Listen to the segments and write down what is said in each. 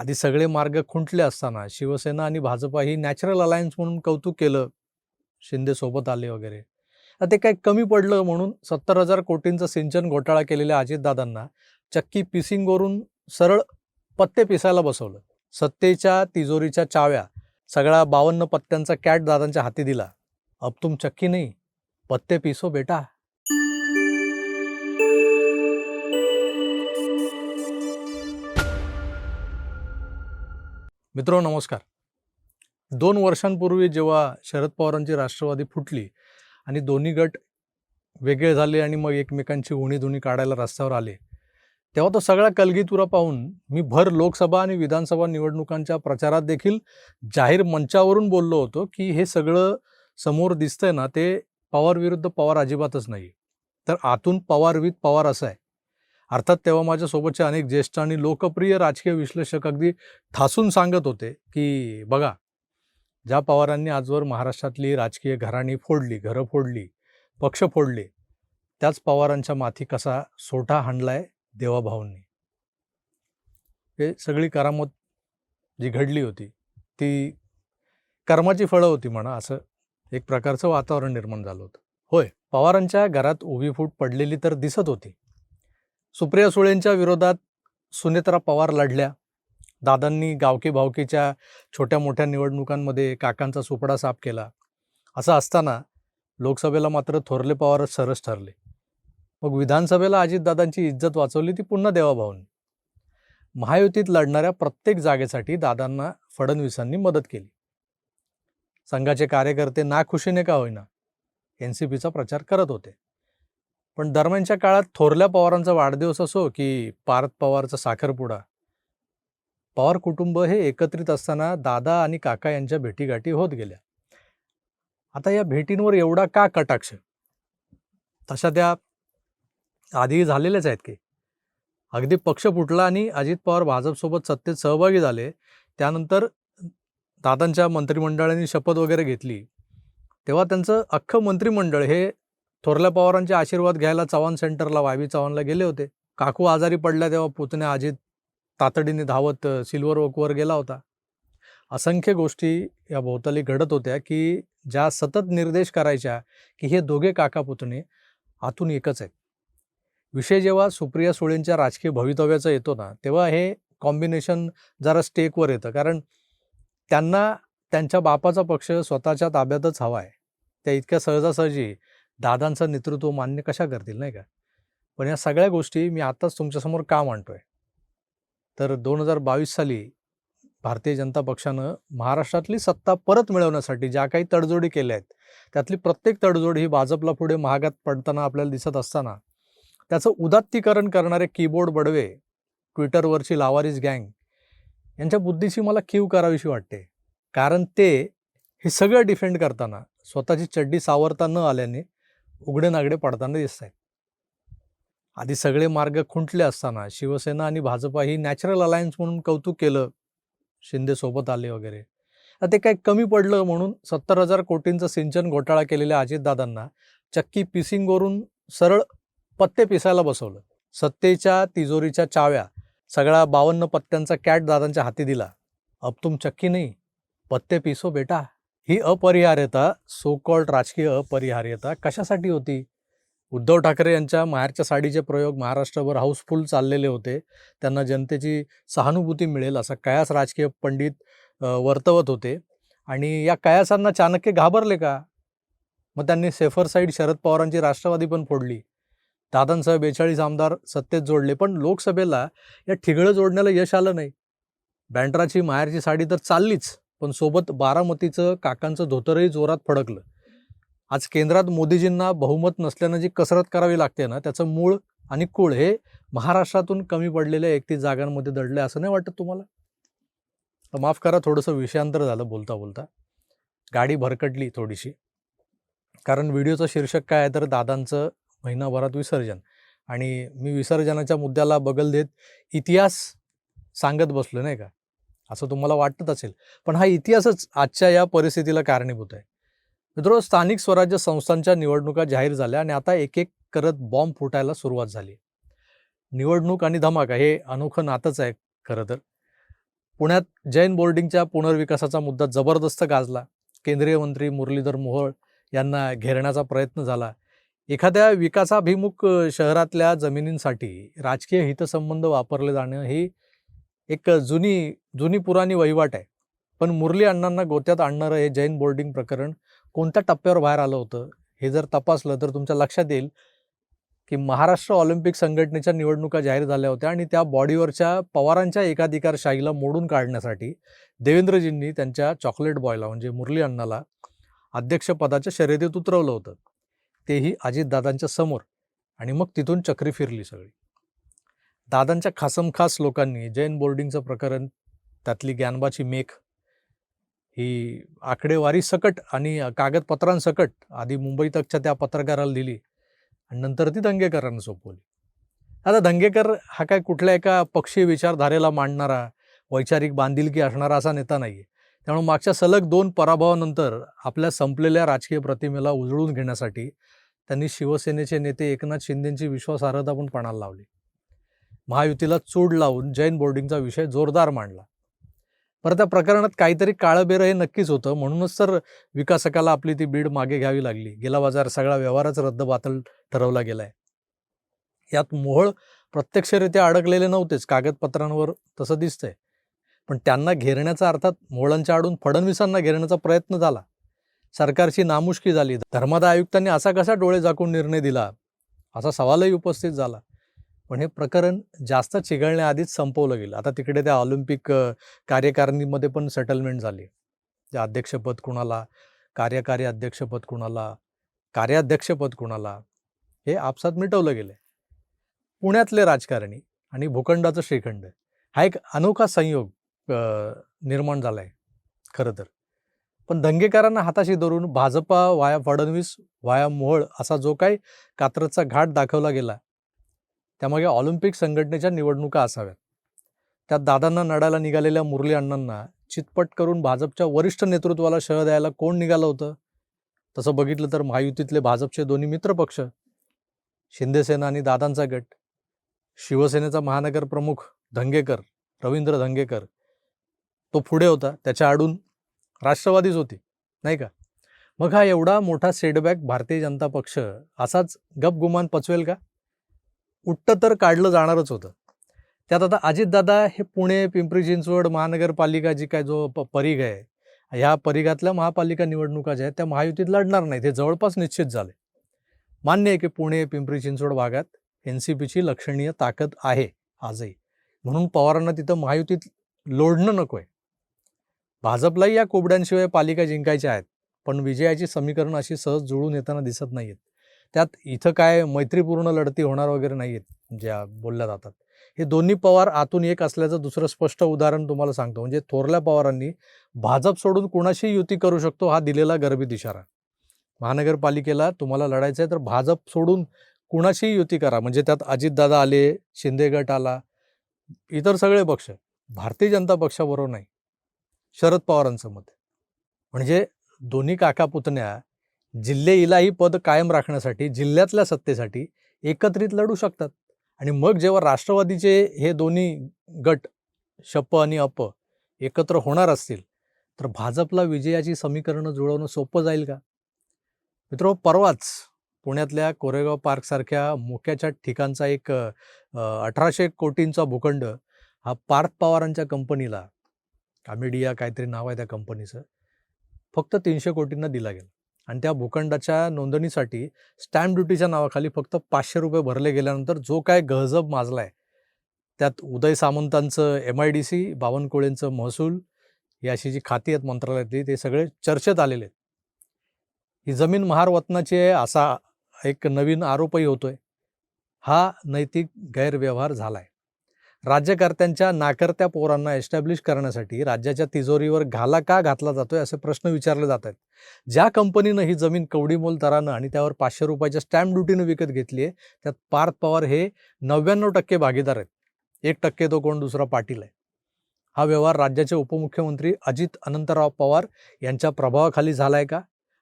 आधी सगळे मार्ग खुंटले असताना शिवसेना आणि भाजपा ही नॅचरल अलायन्स म्हणून कौतुक केलं शिंदे सोबत आले वगैरे. ते काय कमी पडलं म्हणून सत्तर हजार कोटींचं सिंचन घोटाळा केलेल्या अजितदादांना चक्की पिसिंगवरून सरळ पत्ते पिसायला बसवलं. सत्तेच्या तिजोरीच्या चाव्या सगळा बावन्न पत्त्यांचा कॅट दादांच्या हाती दिला. अब तुम चक्की नाही पत्ते पिसो बेटा. मित्रो नमस्कार. दोन वर्षांपूर्वी जेव्हा शरद पवारांची राष्ट्रवादी फुटली आणि दोन्ही गट वेगळे झाले आणि मग एकमेकांची उणीधुणी काढायला रस्त्यावर आले तेव्हा तो सगळा कलगीतुरा पाहून मी भर लोकसभा आणि विधानसभा निवडणुकांच्या प्रचारात देखील जाहीर मंचावरून बोललो होतो की हे सगळं समोर दिसतंय ना ते पवार विरुद्ध पवार अजिबातच नाही तर आतून पवार विथ पवार असं आहे. अर्थात तेव्हा माझ्यासोबतचे अनेक ज्येष्ठ आणि लोकप्रिय राजकीय विश्लेषक अगदी ठासून सांगत होते की बघा ज्या पवारांनी आजवर महाराष्ट्रातली राजकीय घराणी फोडली घरं फोडली पक्ष फोडले त्याच पवारांच्या माथी कसा सोठा हाणलाय देवाभाऊंनी. हे सगळी करामत जी घडली होती ती कर्माची फळं होती म्हणा असं एक प्रकारचं वातावरण निर्माण झालं होतं. होय पवारांच्या घरात उभी फूट पडलेली तर दिसत होती. सुप्रिया सुळेंच्या विरोधात सुनेत्रा पवार लढल्या. दादांनी गावकी भावकीच्या छोट्या मोठ्या निवडणुकांमध्ये काकांचा सुपडा साफ केला. असं असताना लोकसभेला मात्र थोरले पवारच सरस ठरले. मग विधानसभेला अजितदादांची इज्जत वाचवली ती पुन्हा देवाभाऊंनी. महायुतीत लढणाऱ्या प्रत्येक जागेसाठी दादांना फडणवीसांनी मदत केली. संघाचे कार्यकर्ते नाखुशीने का होईना एन सी पीचा प्रचार करत होते. पण दरम्यानच्या काळात थोरल्या पवारांचा वाढदिवस असो की पार्थ पवारचा साखरपुडा पवार कुटुंब हे एकत्रित असताना दादा आणि काका यांच्या भेटीगाठी होत गेल्या. आता या भेटींवर एवढा का कटाक्ष? तशा त्या आधी झालेल्याच आहेत की. अगदी पक्ष फुटला आणि अजित पवार भाजपसोबत सत्तेत सहभागी झाले. त्यानंतर दादांच्या मंत्रिमंडळाने शपथ वगैरे घेतली. तेव्हा त्यांचं अख्खं मंत्रिमंडळ हे थोरल्या पवारांचे आशीर्वाद घ्यायला चव्हाण सेंटरला वायवी चव्हाणला गेले होते. काकू आजारी पडल्या तेव्हा पुतण्या अजित तातडीने धावत सिल्वर ओकवर गेला होता. असंख्य गोष्टी या भोवताली घडत होत्या की ज्या सतत निर्देश करायच्या की हे दोघे काका पुतणे आतून एकच आहेत. विषय जेव्हा सुप्रिया सुळेंच्या राजकीय भवितव्याचा येतो ना तेव्हा हे कॉम्बिनेशन जरा स्टेकवर येतं. कारण त्यांना त्यांच्या बापाचा पक्ष स्वतःच्या ताब्यातच हवा आहे. त्या इतक्या सहजासहजी दादांचं नेतृत्व मान्य कशा करतील नाही का? पण या सगळ्या गोष्टी मी आताच तुमच्यासमोर का मांडतोय? तर दोन हजार बावीस साली भारतीय जनता पक्षानं महाराष्ट्रातली सत्ता परत मिळवण्यासाठी ज्या काही तडजोडी केल्या आहेत त्यातली प्रत्येक तडजोड ही भाजपला पुढे महागात पडताना आपल्याला दिसत असताना त्याचं उदात्तीकरण करणारे कीबोर्ड बडवे ट्विटरवरची लावारीस गँग यांच्या बुद्धीची मला कीव करावीशी वाटते. कारण ते हे सगळं डिफेंड करताना स्वतःची चड्डी सावरता न आल्याने उघडे नागडे पडताना दिसत आहेत आधी सगळे मार्ग खुंटले असताना शिवसेना आणि भाजपा ही नॅचरल अलायन्स म्हणून कौतुक केलं शिंदे सोबत आले वगैरे. ते काय कमी पडलं म्हणून सत्तर हजार कोटींचं सिंचन घोटाळा केलेल्या अजितदादांना चक्की पिसिंगवरून सरळ पत्ते पिसायला बसवलं. सत्तेच्या तिजोरीच्या चाव्या सगळ्या बावन्न पत्त्यांचा कॅट दादांच्या हाती दिला. अब तुम चक्की नाही पत्ते पिसो बेटा. ही अपरिहार्यता सो कॉल्ड राजकीय अपरिहार्यता कशासाठी होती? उद्धव ठाकरे यांच्या माहेरच्या साडीचे प्रयोग महाराष्ट्रभर हाऊसफुल चाललेले होते. त्यांना जनतेची सहानुभूती मिळेल असा कयास राजकीय पंडित वर्तवत होते. आणि या कयासांना चाणक्य घाबरले का? मग त्यांनी सेफर साईड शरद पवारांची राष्ट्रवादी पण फोडली. दादांसह बेचाळीस आमदार सत्तेत जोडले पण लोकसभेला या ठिगळं जोडण्याला यश आलं नाही. बँड्राची माहेरची साडी तर चाललीच. पण सोबत बारामतीचं काकांचं धोतरही जोरात फडकलं. आज केंद्रात मोदीजींना बहुमत नसल्यानं जी कसरत करावी लागते ना त्याचं मूळ आणि कुळ हे महाराष्ट्रातून कमी पडलेल्या एकतीस जागांमध्ये दडले असं नाही वाटत तुम्हाला? तर माफ करा थोडंसं विषयांतर झालं बोलता बोलता. गाडी भरकटली थोडीशी. कारण व्हिडिओचं शीर्षक काय आहे तर दादांचं महिनाभरात विसर्जन. आणि मी विसर्जनाच्या मुद्द्याला बगल देत इतिहास सांगत बसलो नाही का? असं तुम्हाला वाटत असेल. पण हा इतिहासच आजच्या या परिस्थितीला कारणीभूत आहे. मित्रो स्थानिक स्वराज्य संस्थांच्या निवडणुका जाहीर झाल्या आणि आता एक एक करत बॉम्ब फुटायला सुरुवात झाली. निवडणूक आणि धमाका हे अनोखं नातंच आहे खरं तर. पुण्यात जैन बोर्डिंगच्या पुनर्विकासाचा मुद्दा जबरदस्त गाजला. केंद्रीय मंत्री मुरलीधर मोहोळ यांना घेरण्याचा प्रयत्न झाला. एखाद्या विकासाभिमुख शहरातल्या जमिनींसाठी राजकीय हितसंबंध वापरले जाणं ही एक जुनी जुनी पुराणी वहिवाट आहे. पण मुरली अण्णांना गोत्यात आणणारं हे जैन बोर्डिंग प्रकरण कोणत्या टप्प्यावर बाहेर आलं होतं हे जर तपासलं तर तुमच्या लक्षात येईल की महाराष्ट्र ऑलिम्पिक संघटनेच्या निवडणुका जाहीर झाल्या होत्या आणि त्या बॉडीवरच्या पवारांच्या एकाधिकारशाहीला मोडून काढण्यासाठी देवेंद्रजींनी त्यांच्या चॉकलेट बॉयला म्हणजे मुरली अण्णाला अध्यक्षपदाच्या शर्यतीत उतरवलं होतं. तेही अजितदादांच्या समोर आणि मग तिथून चक्री फिरली सगळी. दादांच्या खासमखास लोकांनी जैन बोर्डिंगचं प्रकरण त्यातली ज्ञानबाची मेख ही आकडेवारी सकट आणि कागदपत्रांसकट आधी मुंबई तकच्या त्या पत्रकाराला दिली आणि नंतर ती दंगेकरांना सोपवली. आता दंगेकर हा काय कुठल्या एका पक्षीय विचारधारेला मांडणारा वैचारिक बांधिलकी असणारा असा नेता नाही आहे त्यामुळे मागच्या सलग दोन पराभवानंतर आपल्या संपलेल्या राजकीय प्रतिमेला उजळून घेण्यासाठी त्यांनी शिवसेनेचे नेते एकनाथ शिंदेंची विश्वासार्हता पण पणाला लावली. महायुतीला चूड लावून जैन बोर्डिंगचा विषय जोरदार मांडला. परत त्या प्रकरणात काहीतरी काळबेरं हे नक्कीच होतं. म्हणूनच तर विकासकाला आपली ती बीड मागे घ्यावी लागली. गेला बाजार सगळा व्यवहारच रद्दबातल ठरवला गेलाय. यात मोहळ प्रत्यक्षरित्या अडकलेले नव्हतेच. कागदपत्रांवर तसं दिसतंय. पण त्यांना घेरण्याचा अर्थात मोहळांच्या आडून फडणवीसांना घेरण्याचा प्रयत्न झाला. सरकारची नामुष्की झाली. धर्मादाय आयुक्तांनी असा कसा डोळे झाकून निर्णय दिला? असा सवालही उपस्थित झाला. पण हे प्रकरण जास्त चिघळण्याआधीच संपवलं गेलं. आता तिकडे त्या ऑलिम्पिक कार्यकारिणीमध्ये पण सेटलमेंट झाली. जे अध्यक्षपद कुणाला कार्यकारी अध्यक्षपद कुणाला कार्याध्यक्षपद कुणाला हे आपसात मिटवलं गेलं पुण्यातले राजकारणी आणि भूखंडाचं श्रीखंड हा एक अनोखा संयोग निर्माण झाला आहे खरं तर. पण दंगेकरांना हाताशी धरून भाजपा वाया फडणवीस वाया मोहळ असा जो काही कात्रजचा घाट दाखवला गेला त्यामागे ऑलिम्पिक संघटनेच्या निवडणुका असाव्यात. त्यात दादांना नडायला निघालेल्या मुरली अण्णांना चितपट करून भाजपच्या वरिष्ठ नेतृत्वाला शह द्यायला कोण निघालं होतं? तसं बघितलं तर महायुतीतले भाजपचे दोन्ही मित्रपक्ष शिंदेसेना आणि दादांचा गट शिवसेनेचा महानगर प्रमुख धंगेकर रवींद्र धंगेकर. तो पुढे होता त्याच्या आडून राष्ट्रवादीच होती नाही का? मग हा एवढा मोठा सेटबॅक भारतीय जनता पक्ष असाच गपगुमान पचवेल का? उट्ट तर काढलं जाणारच होतं. त्यात आता अजितदादा हे पुणे पिंपरी चिंचवड महानगरपालिका जी काय जो प परिघ आहे ह्या परिघातल्या महापालिका निवडणुका ज्या आहेत त्या महायुतीत लढणार नाहीत. हे जवळपास निश्चित झाले. मान्य आहे की पुणे पिंपरी चिंचवड भागात एन सी पीची लक्षणीय ताकद आहे आजही. म्हणून पवारांना तिथं महायुतीत लोढणं नको आहे. भाजपलाही या कोबड्यांशिवाय पालिका जिंकायच्या आहेत पण विजयाची समीकरणं अशी सहज जुळून येताना दिसत नाहीत त्यात इथं काय मैत्रीपूर्ण लढती होणार वगैरे नाही आहेत ज्या बोलल्या जातात. हे दोन्ही पवार आतून एक असल्याचं दुसरं स्पष्ट उदाहरण तुम्हाला सांगतो. म्हणजे थोरल्या पवारांनी भाजप सोडून कुणाशी युती करू शकतो हा दिलेला गर्भित इशारा. महानगरपालिकेला तुम्हाला लढायचं आहे तर भाजप सोडून कुणाशी युती करा. म्हणजे त्यात अजितदादा आले शिंदे गट आला इतर सगळे पक्ष. भारतीय जनता पक्षाबरोबर नाही. शरद पवारांचं मत. म्हणजे दोन्ही काका पुतण्या जिल्हे पद कायम राखण्यासाठी जिल्ह्यातल्या सत्तेसाठी एकत्रित लढू शकतात. आणि मग जेव्हा राष्ट्रवादीचे हे दोन्ही गट शप आणि अप एकत्र होणार असतील तर भाजपला विजयाची समीकरणं जुळवणं सोपं जाईल का? मित्र परवाच पुण्यातल्या कोरेगाव पार्कसारख्या मोक्याच्या ठिकाणचा एक अठराशे कोटींचा भूखंड हा पार्थ पवारांच्या कंपनीला कामेडिया काहीतरी नाव आहे त्या कंपनीचं फक्त तीनशे कोटींना दिला गेला. आणि त्या भूखंडाच्या नोंदणीसाठी स्टॅम्प ड्युटीच्या नावाखाली फक्त पाचशे रुपये भरले गेल्यानंतर जो काय गहजब माजला आहे त्यात उदय सामंतांचं एम आय डी सी बावनकुळेंचं महसूल ही अशी जी खाती आहेत मंत्रालयातली ते सगळे चर्चेत आलेले आहेत. ही जमीन महारवतनाची आहे असा एक नवीन आरोपही होतोय. हा नैतिक गैरव्यवहार झाला आहे राज्यकर्त्यांच्या नाकर्त्या पोरांना एस्टॅब्लिश करण्यासाठी राज्याच्या तिजोरीवर घाला का घातला जातोय असे प्रश्न विचारले जात आहेत. ज्या कंपनीनं ही जमीन कवडीमोल दरानं आणि त्यावर पाचशे रुपयाच्या स्टॅम्प ड्युटीनं विकत घेतली आहे त्यात पार्थ पवार हे नव्याण्णव टक्के भागीदार आहेत. एक टक्के तो कोण दुसरा पाटील आहे. हा व्यवहार राज्याचे उपमुख्यमंत्री अजित अनंतराव पवार यांच्या प्रभावाखाली झालाय का?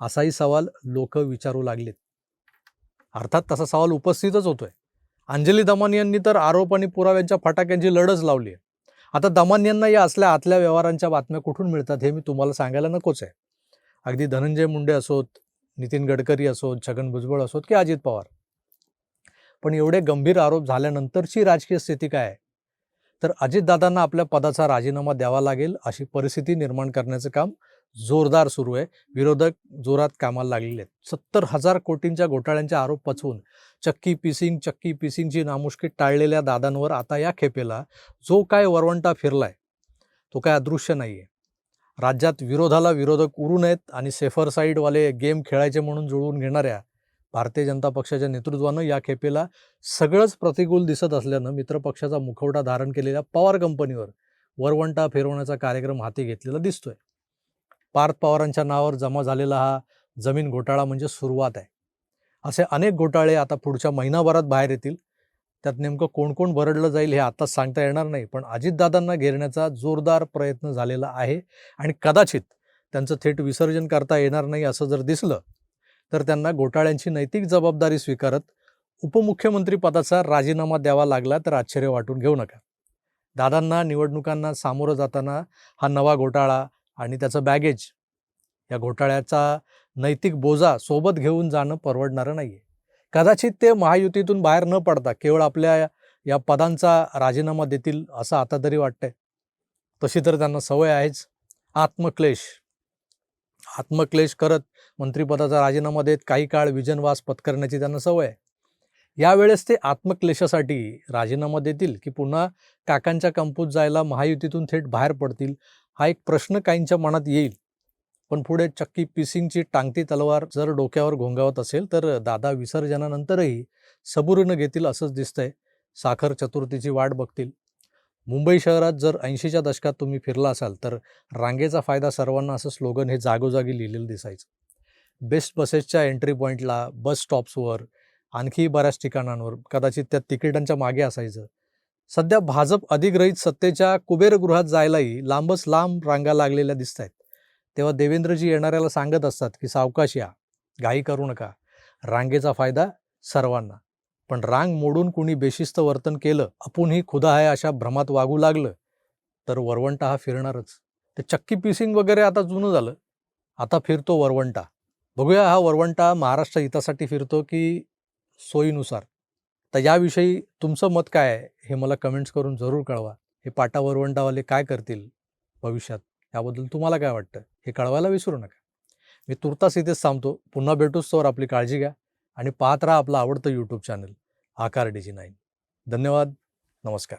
असाही सवाल लोक विचारू लागलेत. अर्थात तसा सवाल उपस्थितच होतोय. अंजली दमानी यांनी तर आरोप आणि पुराव्यांच्या फटाक्यांची लढच लावली आहे. आता दमान यांना या असल्या आतल्या व्यवहारांच्या बातम्या कुठून मिळतात हे मी तुम्हाला सांगायला नकोच आहे. अगदी धनंजय मुंडे असोत नितीन गडकरी असोत छगन भुजबळ असोत की अजित पवार. पण एवढे गंभीर आरोप झाल्यानंतरची राजकीय स्थिती काय आहे? तर अजितदादांना आपल्या पदाचा राजीनामा द्यावा लागेल अशी परिस्थिती निर्माण करण्याचं काम जोरदार सुरू आहे. विरोधक जोरात कामाला लागलेले आहेत. सत्तर हजार कोटींच्या घोटाळ्यांचे आरोप पचवून चक्की पिसिंग चक्की पिसिंगची नामुष्की टाळलेल्या दादांवर आता या खेपेला जो काय वरवंटा फिरलाय तो काय अदृश्य नाही आहे राज्यात विरोधाला विरोधक उरू नयेत आणि सेफर साईडवाले गेम खेळायचे म्हणून जुळवून घेणाऱ्या भारतीय जनता पक्षाच्या नेतृत्वानं या खेपेला सगळंच प्रतिकूल दिसत असल्यानं मित्रपक्षाचा मुखवटा धारण केलेल्या पवार कंपनीवर वरवंटा फिरवण्याचा कार्यक्रम हाती घेतलेला दिसतोय. पार्थ पवारांच्या नावावर जमा झालेला हा जमीन घोटाळा म्हणजे सुरुवात आहे. असे अनेक घोटाळे आता पुढच्या महिनाभरात बाहेर येतील. त्यात नेमकं कोण कोण भरडलं जाईल हे आताच सांगता येणार नाही पण अजितदादांना घेरण्याचा जोरदार प्रयत्न झालेला आहे आणि कदाचित त्यांचं थेट विसर्जन करता येणार नाही असं जर दिसलं तर त्यांना घोटाळ्यांची नैतिक जबाबदारी स्वीकारत उपमुख्यमंत्री पदाचा राजीनामा द्यावा लागला तर आश्चर्य वाटून घेऊ नका. दादांना निवडणुकांना सामोरं जाताना हा नवा घोटाळा आणि त्याचं बॅगेज या घोटाळ्याचा नैतिक बोजा सोबत घेऊन जाणं परवडणारं नाही आहे कदाचित ते महायुतीतून बाहेर न पडता केवळ आपल्या या पदांचा राजीनामा देतील असं आता तरी वाटतंय. तशी तर त्यांना सवय आहेच. आत्मक्लेश. आत्मक्लेश करत मंत्रिपदाचा राजीनामा देत काही काळ विजनवास पत्करण्याची त्यांना सवय आहे. यावेळेस ते आत्मक्लेशासाठी राजीनामा देतील की पुन्हा काकांच्या कंपूत जायला महायुतीतून थेट बाहेर पडतील हा एक प्रश्न काहींच्या मनात येईल. पण पुढे चक्की पिसिंगची टांगती तलवार जर डोक्यावर घोंगावत असेल तर दादा विसर्जनानंतरही सबुरीनं घेतील असंच दिसतंय. साखर चतुर्थीची वाट बघतील. मुंबई शहरात जर ऐंशीच्या दशकात तुम्ही फिरला असाल तर रांगेचा फायदा सर्वांना असं स्लोगन हे जागोजागी लिहिलेलं दिसायचं. बेस्ट बसेसच्या एंट्री पॉईंटला बस स्टॉप्सवर आणखी बऱ्याच ठिकाणांवर कदाचित त्या तिकिटांच्या मागे असायचं. सध्या भाजप अधिग्रहित सत्तेच्या कुबेरगृहात जायलाही लांबच लांब रांगा लागलेल्या दिसत आहेत तेव्हा देवेंद्रजी येणाऱ्याला सांगत असतात की सावकाश या. घाई करू नका. रांगेचा फायदा सर्वांना. पण रांग मोडून कुणी बेशिस्त वर्तन केलं आपणही खुदा आहे अशा भ्रमात वागू लागलं तर वरवंटा हा फिरणारच. ते चक्की पिसिंग वगैरे आता जुनं झालं. आता फिरतो वरवंटा. बघूया हा वरवंटा महाराष्ट्र हितासाठी फिरतो की सोयीनुसार. तर याविषयी तुमचं मत काय आहे? हे मला कमेंट्स करून जरूर कळवा. हे पाटा वरवंटावाले काय करतील भविष्यात? याबद्दल तुम्हाला काय वाटतं? हे कळवायला विसरू नका. मी तुर्तास इथेच थांबतो. पुन्हा भेटूच तर आपली काळजी घ्या आणि पाहत राहा आपलं आवडतं YouTube channel Aakar DG nine धन्यवाद. नमस्कार.